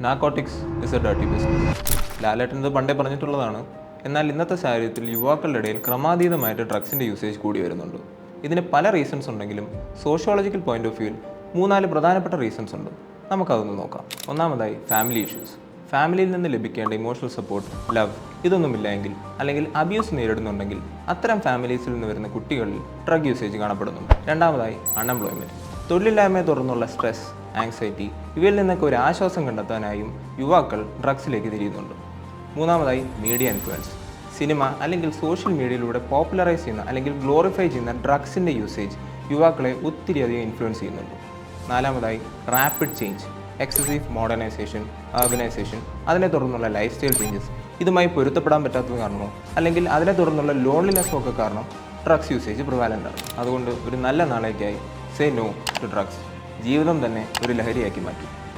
Narcotics is a dirty business Lalettan ഇത് പണ്ടേ പറഞ്ഞിട്ടുള്ളതാണ്. എന്നാൽ ഇന്നത്തെ സാഹചര്യത്തിൽ യുവാക്കളുടെ ഇടയിൽ ക്രമാതീതമായിട്ട് ഡ്രഗ്സിന്റെ യൂസേജ് കൂടി വരുന്നുണ്ട്. ഇതിന് പല റീസൺസ് ഉണ്ടെങ്കിലും സോഷ്യോളജിക്കൽ പോയിന്റ് ഓഫ് വ്യൂവിൽ മൂന്നാൽ പ്രധാനപ്പെട്ട റീസൺസ് ഉണ്ട്. നമുക്കതൊന്ന് നോക്കാം. ഒന്നാമതായി ഫാമിലി ഇഷ്യൂസ് ഫാമിലിയിൽ നിന്ന് ലഭിക്കേണ്ട ഇമോഷണൽ സപ്പോർട്ട് ലവ് ഇതൊന്നുമില്ല എങ്കിൽ അല്ലെങ്കിൽ അബ്യൂസ് നേരിടുന്നുണ്ടെങ്കിൽ അത്തരം ഫാമിലീസിൽ നിന്ന് വരുന്ന കുട്ടികളിൽ ഡ്രഗ് യൂസേജ് കാണപ്പെടുന്നുണ്ട്. രണ്ടാമതായി അൺഎംപ്ലോയ്മെന്റ് തൊഴിലില്ലായ്മയെ തുടർന്നുള്ള സ്ട്രെസ് ആങ്സൈറ്റി ഇവയിൽ നിന്നൊക്കെ ഒരു ആശ്വാസം കണ്ടെത്താനായും യുവാക്കൾ ഡ്രഗ്സിലേക്ക് തിരിയുന്നുണ്ട്. മൂന്നാമതായി മീഡിയ ഇൻഫ്ലുവൻസ് സിനിമ അല്ലെങ്കിൽ സോഷ്യൽ മീഡിയയിലൂടെ പോപ്പുലറൈസ് ചെയ്യുന്ന അല്ലെങ്കിൽ ഗ്ലോറിഫൈ ചെയ്യുന്ന ഡ്രഗ്സിന്റെ യൂസേജ് യുവാക്കളെ ഒത്തിരിയധികം ഇൻഫ്ലുവൻസ് ചെയ്യുന്നുണ്ട്. നാലാമതായി rapid change excessive modernisation organisation അതിനെ തുടർന്നുള്ള ലൈഫ് സ്റ്റൈൽ ചേഞ്ചസ് ഇതുമായി പൊരുത്തപ്പെടാൻ പറ്റാത്തത് കാരണമോ? അല്ലെങ്കിൽ അതിനെ തുടർന്നുള്ള ലോൺലിനെസ്സോ ഒക്കെ കാരണം ഡ്രഗ്സ് യൂസേജ് പ്രിവാലന്റ് ആണ് അതുകൊണ്ട് ഒരു നല്ല നാളേക്കായി സേ നോ ടു ഡ്രഗ്സ് ജീവിതം തന്നെ ഒരു ലഹരിയാക്കി മാറ്റി.